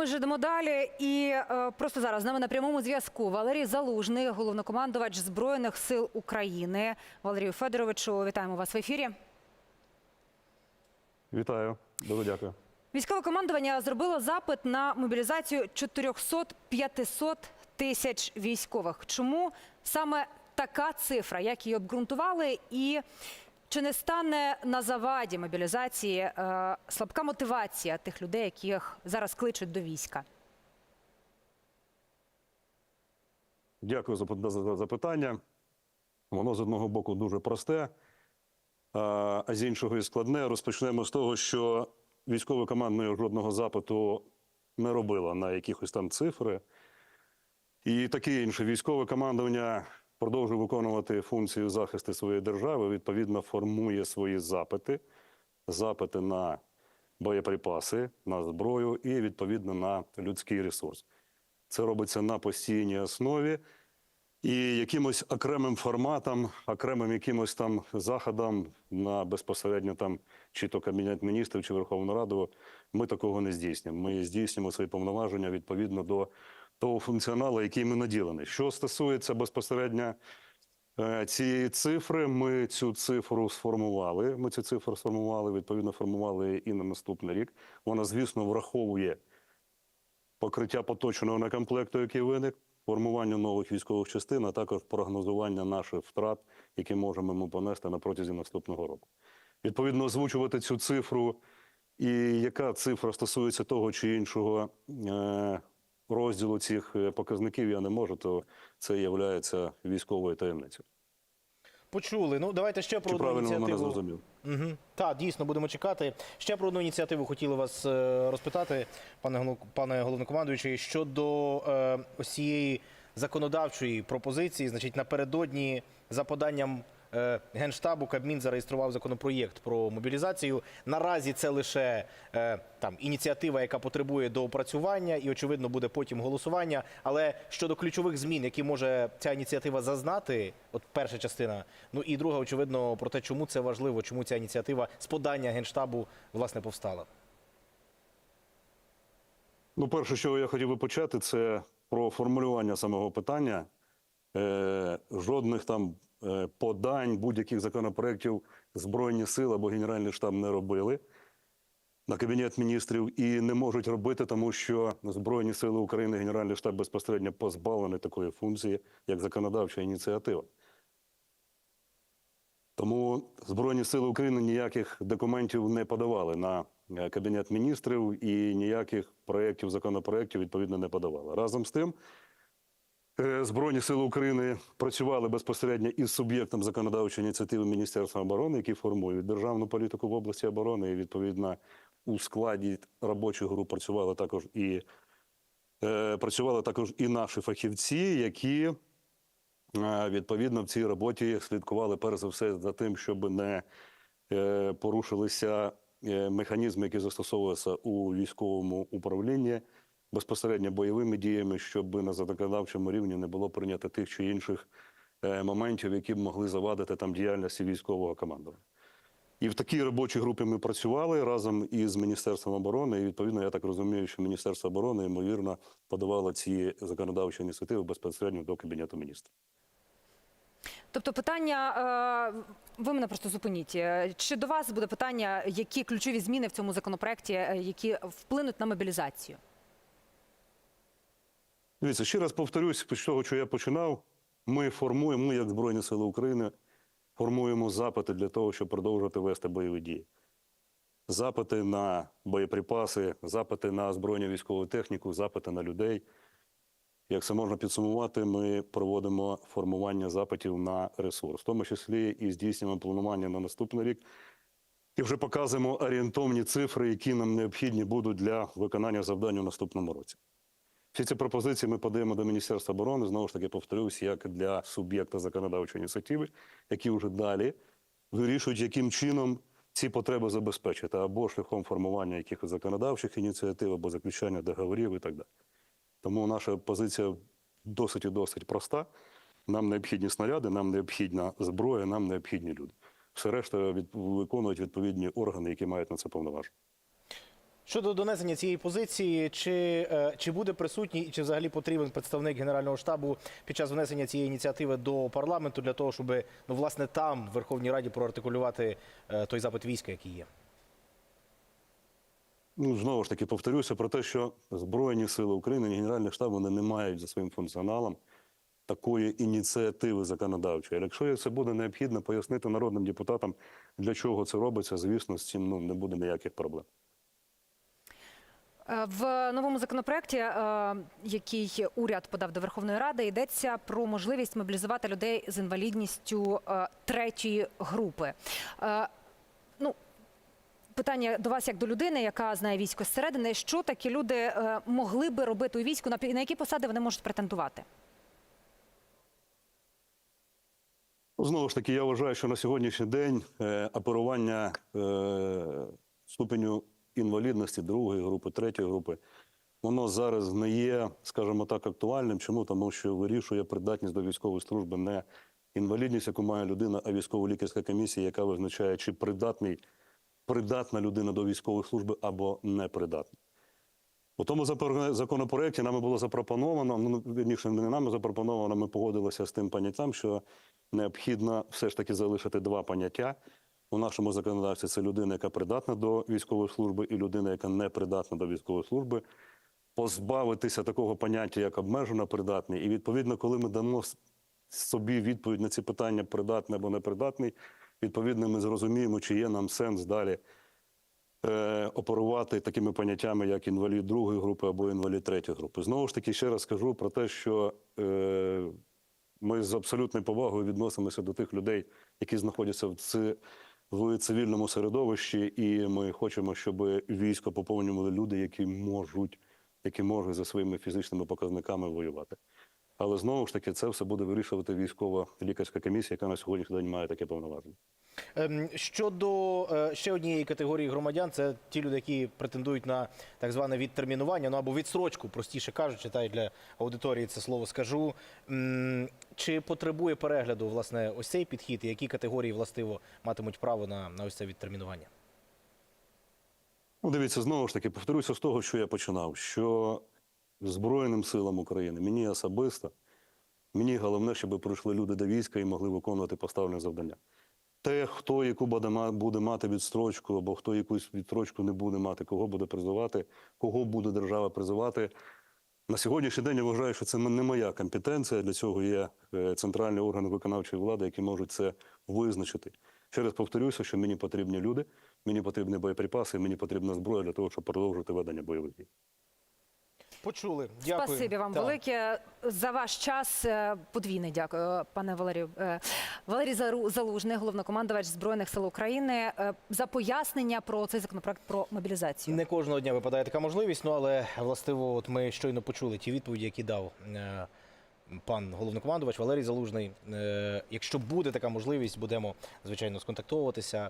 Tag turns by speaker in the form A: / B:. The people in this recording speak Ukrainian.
A: Ми ж йдемо далі, і е, просто зараз з нами на прямому зв'язку Валерій Залужний, головнокомандувач збройних сил України. Валерію Федоровичу, вітаємо вас в ефірі.
B: Вітаю, дуже дякую.
A: Військове командування зробило запит на мобілізацію 400-500 тисяч військових. Чому саме така цифра? Як її обґрунтували? І чи не стане на заваді мобілізації е, слабка мотивація тих людей, яких зараз кличуть до війська?
B: Дякую за за- за запитання. Воно з одного боку дуже просте, а а з іншого і складне. Розпочнемо з того, що військове командне жодного запиту не робило на якихось там цифри. І таке інше військове командування продовжує виконувати функцію захисту своєї держави, відповідно, формує свої запити, запити на боєприпаси, на зброю і відповідно на людський ресурс. Це робиться на постійній основі. І якимось окремим форматом, окремим якимось там заходом на безпосередньо там чи то Кабінет міністрів, чи Верховну Раду, ми такого не здійснюємо. Ми здійснюємо свої повноваження відповідно до того функціоналу, який ми наділені. Що стосується безпосередньо е, цієї цифри, ми цю цифру сформували. Ми цю цифру сформували, відповідно, формували і на наступний рік. Вона, звісно, враховує покриття поточного некомплекту, який виник, формування нових військових частин, а також прогнозування наших втрат, які можемо ми понести на протязі наступного року. Відповідно, озвучувати цю цифру, і яка цифра стосується того чи іншого е, розділу цих е, показників, я не можу, то це є військовою таємницею.
C: Почули. Ну давайте ще про
B: Чи
C: одну
B: мене
C: ініціативу.
B: зрозумів?
C: Угу. Так, дійсно, будемо чекати. Ще про одну ініціативу хотіли вас е, розпитати, пане пане головнокомандуючий, щодо е, ось цієї законодавчої пропозиції. Значить, напередодні за поданням Генштабу Кабмін зареєстрував законопроєкт про мобілізацію. Наразі це лише е, там ініціатива, яка потребує доопрацювання, і очевидно буде потім голосування. Але щодо ключових змін, які може ця ініціатива зазнати, от перша частина. Ну і друга, очевидно, про те, чому це важливо, чому ця ініціатива з подання генштабу власне повстала.
B: Ну, перше, що я хотів би почати, це про формулювання самого питання. Е, жодних там е, подань будь-яких законопроєктів Збройні сили або Генеральний штаб не робили на Кабінет міністрів і не можуть робити, тому що Збройні сили України, Генеральний штаб безпосередньо позбавлений такої функції, як законодавча ініціатива. Тому Збройні сили України ніяких документів не подавали на е, Кабінет міністрів і ніяких проєктів, законопроєктів відповідно не подавали. Разом з тим, е, Збройні сили України працювали безпосередньо із суб'єктом законодавчої ініціативи Міністерства оборони, які формують державну політику в області оборони. І відповідно у складі робочих груп працювали також і е, працювали також і наші фахівці, які Е, Відповідно, в цій роботі слідкували перш за все за тим, щоб не е, порушилися е, механізми, які застосовуються у військовому управлінні безпосередньо бойовими діями, щоб на законодавчому рівні не було прийнято тих чи інших е, моментів, які б могли завадити там діяльності військового командування. І в такій робочій групі ми працювали разом із Міністерством оборони. І відповідно, я так розумію, що Міністерство оборони ймовірно подавало ці законодавчі ініціативи безпосередньо до Кабінету міністрів.
A: Тобто, питання, е, ви мене просто зупиніть. Е, Чи до вас буде питання, які ключові зміни в цьому законопроекті, які вплинуть на мобілізацію?
B: Дивіться, ще раз повторюсь, з того, що я починав. Ми формуємо, ми, як Збройні Сили України, формуємо запити для того, щоб продовжувати вести бойові дії. Запити на боєприпаси, запити на озброєння військову техніку, запити на людей. Як це можна підсумувати, ми проводимо формування запитів на ресурс, в тому числі і здійснюємо планування на наступний рік. І вже показуємо орієнтовні цифри, які нам необхідні будуть для виконання завдань у наступному році. Всі ці пропозиції ми подаємо до Міністерства оборони, знову ж таки повторюсь, як для суб'єкта законодавчої ініціативи, які вже далі вирішують, яким чином ці потреби забезпечити, або шляхом формування якихось законодавчих ініціатив, або заключання договорів і так далі. Тому наша позиція досить і досить проста. Нам необхідні снаряди, нам необхідна зброя, нам необхідні люди. Все решта виконують відповідні органи, які мають на це повноваження.
C: Щодо донесення цієї позиції, чи, е, чи буде присутній і чи взагалі потрібен представник Генерального штабу під час внесення цієї ініціативи до парламенту для того, щоб ну, власне там, в Верховній Раді, проартикулювати е, той запит війська, який є?
B: Ну, знову ж таки, повторюся про те, що Збройні Сили України, ні Генеральний штаб, вони не мають за своїм функціоналом такої ініціативи законодавчої. Якщо це буде необхідно пояснити народним депутатам, для чого це робиться, звісно, з цим ну, не буде ніяких проблем.
A: Е, В новому законопроекті, е, який уряд подав до Верховної Ради, йдеться про можливість мобілізувати людей з інвалідністю е, третьої групи. Ну, питання до вас як до людини, яка знає військо зсередини. Що такі люди могли би робити у війську? На які посади вони можуть претендувати?
B: Знову ж таки, я вважаю, що на сьогоднішній день оперування ступеню інвалідності другої групи, третьої групи, воно зараз не є, скажімо так, актуальним. Чому? Тому що вирішує придатність до військової служби не інвалідність, яку має людина, а військово-лікарська комісія, яка визначає, чи придатний, придатна людина до військової служби або непридатна. У тому законопроекті нами було запропоновано, ну вірніше, не нами запропоновано, ми погодилися з тим поняттям, що необхідно все ж таки залишити два поняття. У нашому законодавстві це людина, яка придатна до військової служби, і людина, яка не придатна до військової служби, позбавитися такого поняття, як обмежено придатний. І відповідно, коли ми дамо собі відповідь на ці питання, придатний або непридатний, відповідно, ми зрозуміємо, чи є нам сенс далі е, оперувати такими поняттями, як інвалід другої групи або інвалід третьої групи. Знову ж таки, ще раз скажу про те, що е, ми з абсолютною повагою відносимося до тих людей, які знаходяться в, в цивільному середовищі, і ми хочемо, щоб військо поповнювали люди, які можуть, які можуть за своїми фізичними показниками воювати. Але знову ж таки, це все буде вирішувати військова лікарська комісія, яка на сьогоднішній день має таке повноваження.
C: Ем, Щодо е, ще однієї категорії громадян, це ті люди, які претендують на так зване відтермінування, ну або відсрочку, простіше кажучи, та й для аудиторії це слово скажу. Чи потребує перегляду власне ось цей підхід, і які категорії властиво матимуть право на, на ось це відтермінування?
B: Ну, дивіться, знову ж таки, повторюся з того, що я починав, що Збройним силам України, мені особисто, мені головне, щоб прийшли люди до війська і могли виконувати поставлені завдання. Те, хто яку буде мати відстрочку, або хто якусь відстрочку не буде мати, кого буде призивати, кого буде держава призивати. На сьогоднішній день я вважаю, що це не моя компетенція. Для цього є е, центральні органи виконавчої влади, які можуть це визначити. Ще раз повторюся, що мені потрібні люди, мені потрібні боєприпаси, мені потрібна зброя для того, щоб продовжити ведення бойових дій.
C: Почули. Дякую.
A: Спасибі вам
C: Так.
A: велике за ваш час. Е, Подвійне дякую, пане Валерію. Е, Валерій Залужний, головнокомандувач Збройних сил України, е, за пояснення про цей законопроект про мобілізацію.
C: Не кожного дня випадає така можливість, ну але властиво, от ми щойно почули ті відповіді, які дав е, пан головнокомандувач Валерій Залужний. Е, якщо буде така можливість, будемо звичайно сконтактовуватися.